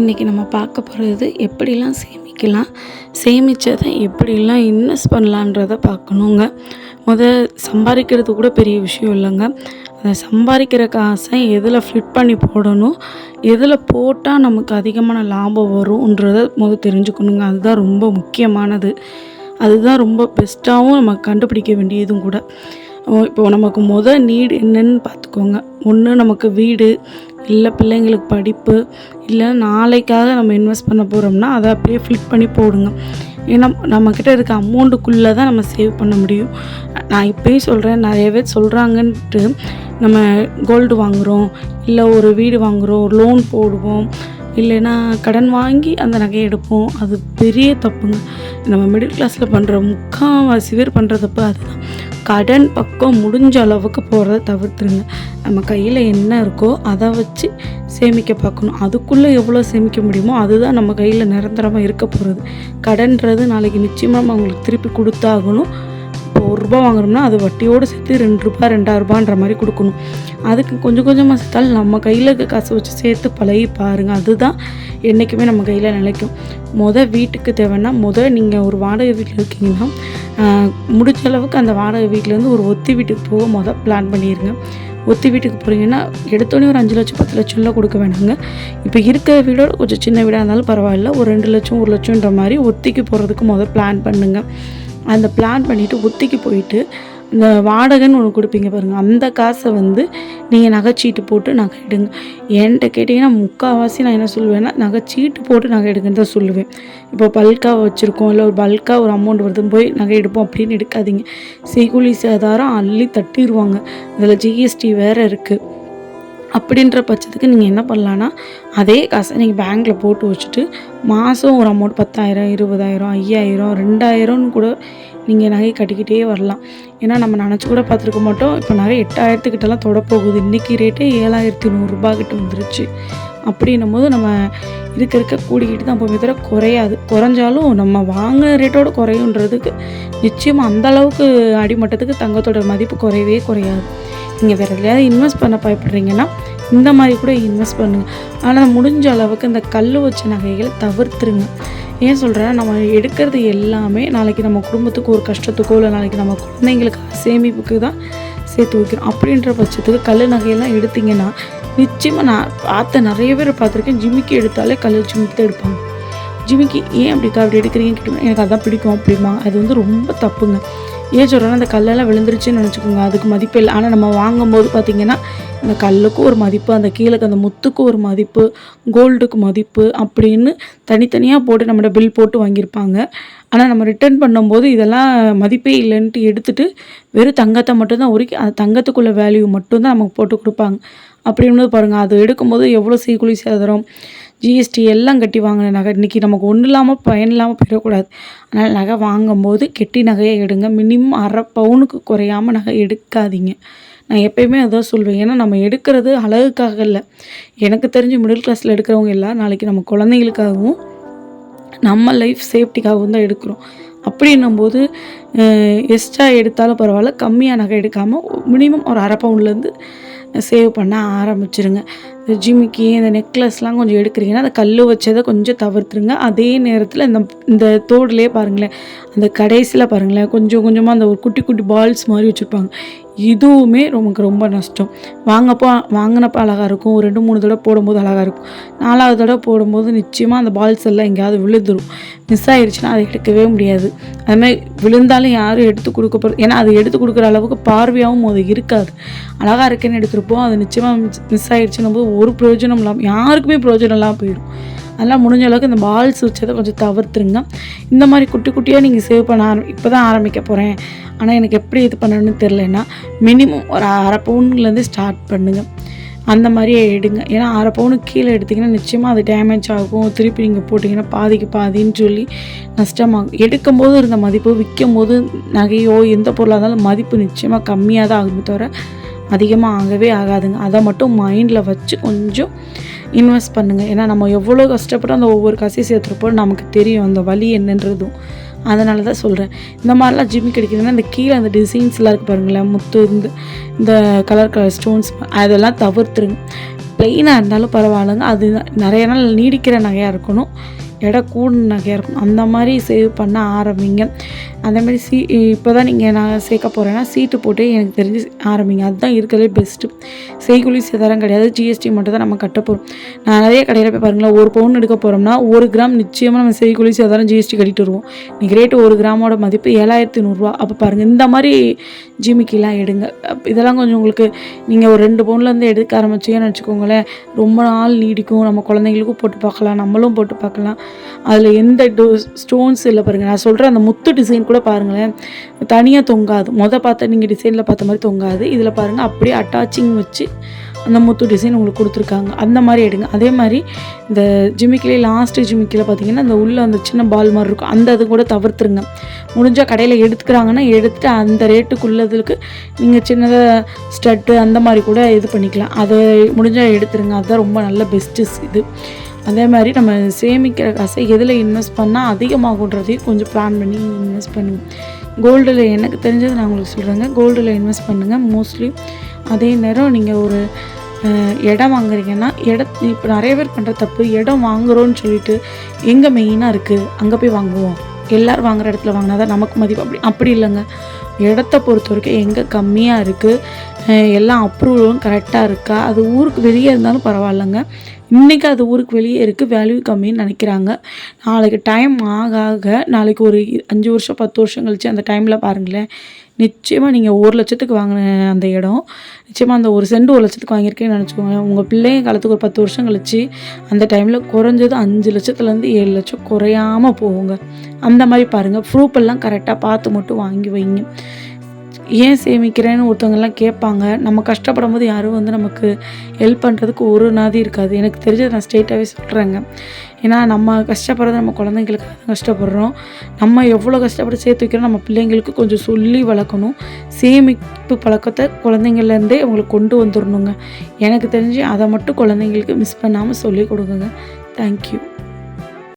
இன்றைக்கி நம்ம பார்க்க போகிறது எப்படிலாம் சேமிக்கலாம் சேமித்ததை எப்படிலாம் இன்வெஸ்ட் பண்ணலான்றத பார்க்கணுங்க. முத சம்பாதிக்கிறது கூட பெரிய விஷயம் இல்லைங்க. அதை சம்பாதிக்கிற காசை எதில் ஃபிட் பண்ணி போடணும் எதில் போட்டால் நமக்கு அதிகமான லாபம் வரும்ன்றத முத தெரிஞ்சுக்கணுங்க. அதுதான் ரொம்ப முக்கியமானது. அதுதான் ரொம்ப பெஸ்ட்டாகவும் நம்ம கண்டுபிடிக்க வேண்டியதும் கூட. இப்போது நமக்கு முத நீடு என்னன்னு பார்த்துக்கோங்க. ஒன்று நமக்கு வீடு. இல்லை பிள்ளைங்களுக்கு படிப்பு இல்லை நாளைக்காக நம்ம இன்வெஸ்ட் பண்ண போகிறோம்னா அதை அப்படியே ஃபிட் பண்ணி போடுங்க. ஏன்னா நம்மக்கிட்ட இருக்க அமௌண்ட்டுக்குள்ளே தான் நம்ம சேவ் பண்ண முடியும். நான் இப்போயும் சொல்கிறேன் நிறைய பேர் சொல்கிறாங்கன்ட்டு நம்ம கோல்டு வாங்குகிறோம் இல்லை ஒரு வீடு வாங்குகிறோம் ஒரு லோன் போடுவோம் இல்லைன்னா கடன் வாங்கி அந்த நகையை எடுப்போம். அது பெரிய தப்புங்க. நம்ம மிடில் கிளாஸில் பண்ணுற முக்கால்வாசி பேர் பண்ணுற தப்பு அதுதான். கடன் பக்கம் முடிஞ்ச அளவுக்கு போகிறத தவிர்த்துருங்க. நம்ம கையில் என்ன இருக்கோ அதை வச்சு சேமிக்க பார்க்கணும். அதுக்குள்ளே எவ்வளோ சேமிக்க முடியுமோ அதுதான் நம்ம கையில் நிரந்தரமாக இருக்க போகிறது கடன்றது நாளைக்கு நிச்சயமாக நம்ம அவங்களுக்கு திருப்பி கொடுத்தாகணும். ரூபாய் வாங்குறோம்னா அது வட்டியோடு சேர்த்து ரெண்டு ரூபா ரெண்டாயிரரூபான்ற மாதிரி கொடுக்கணும். அதுக்கு கொஞ்சம் கொஞ்சமாக சேர்த்தாலும் நம்ம கையில் இருக்க காசு வச்சு சேர்த்து பழகி பாருங்கள் அதுதான் என்றைக்குமே நம்ம கையில் நிலைக்கும். மொதல் வீட்டுக்கு தேவைன்னா மொதல் நீங்கள் ஒரு வாடகை வீட்டில் இருக்கீங்கன்னா முடிஞ்ச அளவுக்கு அந்த வாடகை வீட்டிலேருந்து ஒரு ஒத்தி வீட்டுக்கு போக மொதல் பிளான் பண்ணிடுங்க ஒத்தி வீட்டுக்கு போகிறீங்கன்னா எடுத்தோடனே ஒரு அஞ்சு லட்சம் பத்து லட்சம்லாம் கொடுக்க வேணாங்க. இப்போ இருக்கிற வீடோட கொஞ்சம் சின்ன வீடாக இருந்தாலும் பரவாயில்ல. ஒரு ரெண்டு லட்சம் ஒரு லட்சம்ன்ற மாதிரி ஒத்திக்கு போகிறதுக்கு முதல் பிளான் பண்ணுங்கள் அந்த பிளான் பண்ணிவிட்டு ஒத்திக்கு போயிட்டு இந்த வாடகைன்னு ஒன்று கொடுப்பீங்க பாருங்கள் அந்த காசை வந்து நீங்கள் நகைச்சீட்டு போட்டு நகை எடுங்க. என்கிட்ட கேட்டிங்கன்னா முக்கால்வாசி நான் என்ன சொல்லுவேன்னா நகைச்சீட்டு போட்டு நகை எடுங்கன்னு தான் சொல்லுவேன். இப்போ பல்காக வச்சுருக்கோம் இல்லை ஒரு பல்காக ஒரு அமௌண்ட் வருதுன்னு போய் நகை எடுப்போம் அப்படின்னு எடுக்காதீங்க. செய்கூலி சேதாரம் அள்ளி தட்டிடுவாங்க இதில் ஜிஎஸ்டி வேறு இருக்குது அப்படின்ற பட்சத்துக்கு நீங்கள் என்ன பண்ணலான்னா அதே காசை நீங்கள் பேங்க்கில் போட்டு வச்சுட்டு மாதம் ஒரு அமௌண்ட் பத்தாயிரம் இருபதாயிரம் ஐயாயிரம் ரெண்டாயிரம்னு கூட நீங்கள் நகை கட்டிக்கிட்டே வரலாம். ஏன்னா நம்ம நினச்சி கூட பார்த்துருக்க மாட்டோம். இப்போ நகை எட்டாயிரத்துக்கிட்டலாம் தொடப்போகுது இன்றைக்கி ரேட்டே ஏழாயிரத்தி நூறுரூபா கிட்ட வந்துருச்சு. அப்படின்னும் போது நம்ம இருக்க இருக்க கூடிக்கிட்டு தான் போய் தவிர குறையாது. குறைஞ்சாலும் நம்ம வாங்கின ரேட்டோட குறையுன்றதுக்கு நிச்சயமாக அந்த அளவுக்கு அடிமட்டத்துக்கு தங்கத்தோட மதிப்பு குறையவே குறையாது. நீங்கள் வேறு எதுலையாவது இன்வெஸ்ட் பண்ண பயப்படுறீங்கன்னா இந்த மாதிரி கூட இன்வெஸ்ட் பண்ணுங்கள் ஆனால் முடிஞ்ச அளவுக்கு இந்த கல் வச்ச நகைகளை தவிர்த்துருங்க. ஏன் சொல்கிறேன்னா நம்ம எடுக்கிறது எல்லாமே நாளைக்கு நம்ம குடும்பத்துக்கு ஒரு கஷ்டத்துக்கோ இல்லை நாளைக்கு நம்ம குழந்தைங்களுக்கு சேமிப்புக்கு தான் சேர்த்து வைக்கிறோம் அப்படின்ற பட்சத்துக்கு கல் நகையெல்லாம் எடுத்திங்கன்னா நிச்சயமாக நான் பார்த்த நிறைய பேர் பார்த்துருக்கேன் ஜிமிக்கி எடுத்தாலே கல் ஜிமிக்கி தான் எடுப்பாங்க. ஜிமிக்கி ஏன் அப்படிக்கா அப்படி எடுக்கிறீங்கன்னு கேட்டோம்னா எனக்கு அதான் பிடிக்கும் அப்படிம்பாங்க. அது வந்து ரொம்ப தப்புங்க. ஏன் சொல்கிறேன்னா அந்த கல்லெல்லாம் விழுந்துருச்சுன்னு நினச்சிக்கோங்க. அதுக்கு மதிப்பு இல்லை. ஆனால் நம்ம வாங்கும்போது பார்த்திங்கன்னா இந்த கல்லுக்கும் ஒரு மதிப்பு அந்த கீழே அந்த முத்துக்கும் ஒரு மதிப்பு கோல்டுக்கு மதிப்பு அப்படின்னு தனித்தனியாக போட்டு நம்மளோட பில் போட்டு வாங்கியிருப்பாங்க. ஆனால் நம்ம ரிட்டர்ன் பண்ணும்போது இதெல்லாம் மதிப்பே இல்லைன்ட்டு எடுத்துகிட்டு வெறும் தங்கத்தை மட்டும்தான் உருக்கி அந்த தங்கத்துக்குள்ள வேல்யூ மட்டும்தான் நமக்கு போட்டு கொடுப்பாங்க. அப்படின்னு பாருங்கள் அது எடுக்கும்போது எவ்வளோ சீக்குழி சேதரம் ஜிஎஸ்டி எல்லாம் கட்டி வாங்கின நகை. இன்றைக்கி நமக்கு ஒன்றும் இல்லாமல் பயன் இல்லாமல் போயிடக்கூடாது. அதனால் நகை வாங்கும்போது கெட்டி நகையை எடுங்க. மினிமம் அரை பவுனுக்கு குறையாமல் நகை எடுக்காதீங்க. நான் எப்பயுமே அதான் சொல்வேன். ஏன்னா நம்ம எடுக்கிறது அழகுக்காக இல்லை. எனக்கு தெரிஞ்சு மிடில் கிளாஸில் எடுக்கிறவங்க எல்லாம் நாளைக்கு நம்ம குழந்தைங்களுக்காகவும் நம்ம லைஃப் சேஃப்டிக்காகவும் தான் எடுக்கிறோம். அப்படின்னும்போது எக்ஸ்ட்ரா எடுத்தாலும் பரவாயில்ல. கம்மியாக நகை எடுக்காமல் மினிமம் ஒரு அரை பவுன்லேருந்து சேவ் பண்ண ஆரம்பிச்சிருங்க. இந்த ஜிமிக்கி இந்த நெக்லஸ்லாம் கொஞ்சம் எடுக்கிறீங்கன்னா அந்த கல் வச்சதை கொஞ்சம் தவிர்த்துருங்க. அதே நேரத்தில் இந்த இந்த தோடுலேயே பாருங்களேன் அந்த கடைசியில் பாருங்களேன் கொஞ்சம் கொஞ்சமாக அந்த ஒரு குட்டி குட்டி பால்ஸ் மாதிரி வச்சுருப்பாங்க. இதுவுமே நமக்கு ரொம்ப நஷ்டம். வாங்கப்போ வாங்கினப்போ அழகாக இருக்கும். ஒரு ரெண்டு மூணு தடவை போடும்போது அழகாக இருக்கும். நாலாவது தடவை போடும்போது நிச்சயமாக அந்த பால்ஸ் எல்லாம் எங்கேயாவது விழுந்துடும் மிஸ் ஆயிடுச்சுன்னா அதை எடுக்கவே முடியாது. அதுமாதிரி விழுந்தாலும் யாரும் எடுத்து கொடுக்க போகிறது ஏன்னா அது எடுத்து கொடுக்குற அளவுக்கு பார்வையாகவும் அது இருக்காது. அழகாக இருக்கேன்னு எடுத்துருப்போம் அது நிச்சயமாக மிஸ் ஆயிடுச்சுன்னும் போது ஒரு பிரயோஜனம் இல்லாமல் யாருக்குமே பிரயோஜனம் இல்லாமல் போயிடும். அதெல்லாம் முடிஞ்ச அளவுக்கு இந்த பால்ஸ் வச்சதை கொஞ்சம் தவிர்த்துருங்க. இந்த மாதிரி குட்டி குட்டியாக நீங்கள் சேவ் பண்ண ஆரம்பி இப்போ தான் ஆரம்பிக்க போகிறேன் ஆனால் எனக்கு எப்படி இது பண்ணணும்னு தெரிலன்னா மினிமம் ஒரு அரை பவுன்லேருந்து ஸ்டார்ட் பண்ணுங்கள் அந்த மாதிரியே எடுங்க. ஏன்னா அரை பவுனுக்கு கீழே எடுத்திங்கன்னா நிச்சயமாக அது டேமேஜ் ஆகும். திருப்பி நீங்கள் போட்டிங்கன்னா பாதிக்கு பாதின்னு சொல்லி நஷ்டமாகும். எடுக்கும்போது இருந்த மதிப்பு விற்கும் போது நகையோ எந்த பொருளாக இருந்தாலும் மதிப்பு நிச்சயமாக கம்மியாக தான் ஆகுமே தவிர அதிகமாக ஆகவே ஆகாதுங்க. அதை மட்டும் மைண்டில் வச்சு கொஞ்சம் இன்வெஸ்ட் பண்ணுங்கள் ஏன்னா நம்ம எவ்வளோ கஷ்டப்பட்டு அந்த ஒவ்வொரு காசையும் சேர்த்துருப்போம் நமக்கு தெரியும். அந்த வலி என்னன்றதும். அதனால தான் சொல்கிறேன் இந்த மாதிரிலாம் ஜிம்மி கிடைக்குதுன்னா இந்த கீழே அந்த டிசைன்ஸ்லாம் இருக்குது பாருங்களேன். முத்து இந்த இந்த கலர் கலர் ஸ்டோன்ஸ் அதெல்லாம் தவிர்த்துருங்க. ப்ளெயினாக இருந்தாலும் பரவாயில்லைங்க. அது நிறைய நாள் நீடிக்கிற நகையாக இருக்கணும். எடை கூடின நகையாக இருக்கும். அந்த மாதிரி சேவ் பண்ண ஆரம்பிங்க. அந்த மாதிரி சீ இப்போ தான் நீங்கள் நான் சேர்க்க போகிறேன்னா சீட்டு போட்டு எனக்கு தெரிஞ்சு ஆரம்பிங்க. அதுதான் இருக்கிறதே பெஸ்ட்டு செய்குலி சேதாரம் கிடையாது. ஜிஎஸ்டி மட்டும் தான் நம்ம கட்ட போகிறோம் நான் நிறைய கடையில் போய் பாருங்களேன். ஒரு பவுன் எடுக்க போகிறோம்னா ஒரு கிராம் நிச்சயமாக நம்ம செய்குலி சேதாரம் ஜிஎஸ்டி கட்டிட்டு வருவோம். இன்றைக்கி ரேட்டு ஒரு கிராமோட மதிப்பு ஏழாயிரத்தி நூறுரூவா அப்போ பாருங்கள் இந்த மாதிரி ஜிமிக்கிலாம் எடுங்க. இதெல்லாம் கொஞ்சம் உங்களுக்கு நீங்கள் ஒரு ரெண்டு பவுன்லேருந்து எடுக்க ஆரம்பிச்சிங்கன்னு வச்சுக்கோங்களேன். ரொம்ப நாள் நீடிக்கும். நம்ம குழந்தைங்களுக்கும் போட்டு பார்க்கலாம். நம்மளும் போட்டு பார்க்கலாம். அதில் எந்த டோ ஸ்டோன்ஸ் இல்லை பாருங்கள் நான் சொல்கிற அந்த முத்து டிசைன் கூட பாருங்களேன். தனியாக தொங்காது. மொதல் பார்த்த நீங்கள் டிசைனில் பார்த்த மாதிரி தொங்காது. இதில் பாருங்கள் அப்படியே அட்டாச்சிங் வச்சு அந்த முத்து டிசைன் உங்களுக்கு கொடுத்துருக்காங்க. அந்த மாதிரி எடுங்க. அதே மாதிரி இந்த ஜிமிக்கிலே லாஸ்ட்டு ஜிமிக்கில் பார்த்தீங்கன்னா அந்த உள்ளே அந்த சின்ன பால் மாதிரி இருக்கும். அந்த அது கூட தவிர்த்துருங்க. முடிஞ்சால் கடையில் எடுத்துக்கிறாங்கன்னா எடுத்துட்டு அந்த ரேட்டுக்குள்ளதுக்கு நீங்கள் சின்னதாக ஸ்டட்டு அந்த மாதிரி கூட இது பண்ணிக்கலாம். அதை முடிஞ்சால் எடுத்துருங்க. அதுதான் ரொம்ப நல்ல பெஸ்ட்டு இது. அதே மாதிரி நம்ம சேமிக்கிற காசை எதில் இன்வெஸ்ட் பண்ணால் அதிகமாகுன்றதையும் கொஞ்சம் பிளான் பண்ணி இன்வெஸ்ட் பண்ணுங்கள் கோல்டில் எனக்கு தெரிஞ்சது நான் உங்களுக்கு சொல்கிறேங்க கோல்டில் இன்வெஸ்ட் பண்ணுங்கள் மோஸ்ட்லி அதே நேரம் நீங்கள் ஒரு இடம் வாங்குறீங்கன்னா இட இப்போ நிறைய பேர் பண்ணுற தப்பு இடம் வாங்குகிறோன்னு சொல்லிட்டு எங்கே மெயினாக இருக்குது அங்கே போய் வாங்குவோம். எல்லோரும் வாங்குற இடத்துல வாங்கினா தான் நமக்கு மதிப்பு. அப்படி அப்படி இல்லைங்க. இடத்த பொறுத்த வரைக்கும் எங்கே கம்மியாக இருக்குது எல்லாம் அப்ரூவலும் கரெக்டாக இருக்கா? அது ஊருக்கு வெளியே இருந்தாலும் பரவாயில்லைங்க. இன்றைக்கி அது ஊருக்கு வெளியே இருக்குது வேல்யூ கம்மின்னு நினைக்கிறாங்க. நாளைக்கு டைம் ஆக ஆக நாளைக்கு ஒரு அஞ்சு வருஷம் பத்து வருஷம் கழிச்சு அந்த டைமில் பாருங்களேன். நிச்சயமாக நீங்கள் ஒரு லட்சத்துக்கு வாங்கின அந்த இடம் நிச்சயமாக அந்த ஒரு சென்ட் ஒரு லட்சத்துக்கு வாங்கியிருக்கேன்னு நினச்சிக்கோங்க உங்கள் பிள்ளைங்க காலத்துக்கு ஒரு பத்து வருஷம் கழிச்சு அந்த டைமில் குறைஞ்சது அஞ்சு லட்சத்துலேருந்து ஏழு லட்சம் குறையாமல் போகுங்க. அந்த மாதிரி பாருங்கள் ப்ரூஃப் எல்லாம் கரெக்டாக பார்த்து மட்டும் வாங்கி வைங்க. ஏன் சேமிக்கிறேன்னு ஒருத்தவங்கெல்லாம் கேட்பாங்க. நம்ம கஷ்டப்படும் போது யாரும் வந்து நமக்கு ஹெல்ப் பண்ணுறதுக்கு ஒரு நாதி இருக்காது. எனக்கு தெரிஞ்சதை நான் ஸ்ட்ரெயிட்டாகவே சொல்கிறேங்க ஏன்னா நம்ம கஷ்டப்படுறது நம்ம குழந்தைங்களுக்கு தான் கஷ்டப்படுறோம். நம்ம எவ்வளோ கஷ்டப்பட்டு சேர்த்து வைக்கிறோம் நம்ம பிள்ளைங்களுக்கு கொஞ்சம் சொல்லி வளர்க்கணும். சேமிப்பு பழக்கத்தை குழந்தைங்கள்லேருந்தே அவங்களுக்கு கொண்டு வந்துடணுங்க. எனக்கு தெரிஞ்சு அதை மட்டும் குழந்தைங்களுக்கு மிஸ் பண்ணாமல் சொல்லி கொடுக்குங்க தேங்க்யூ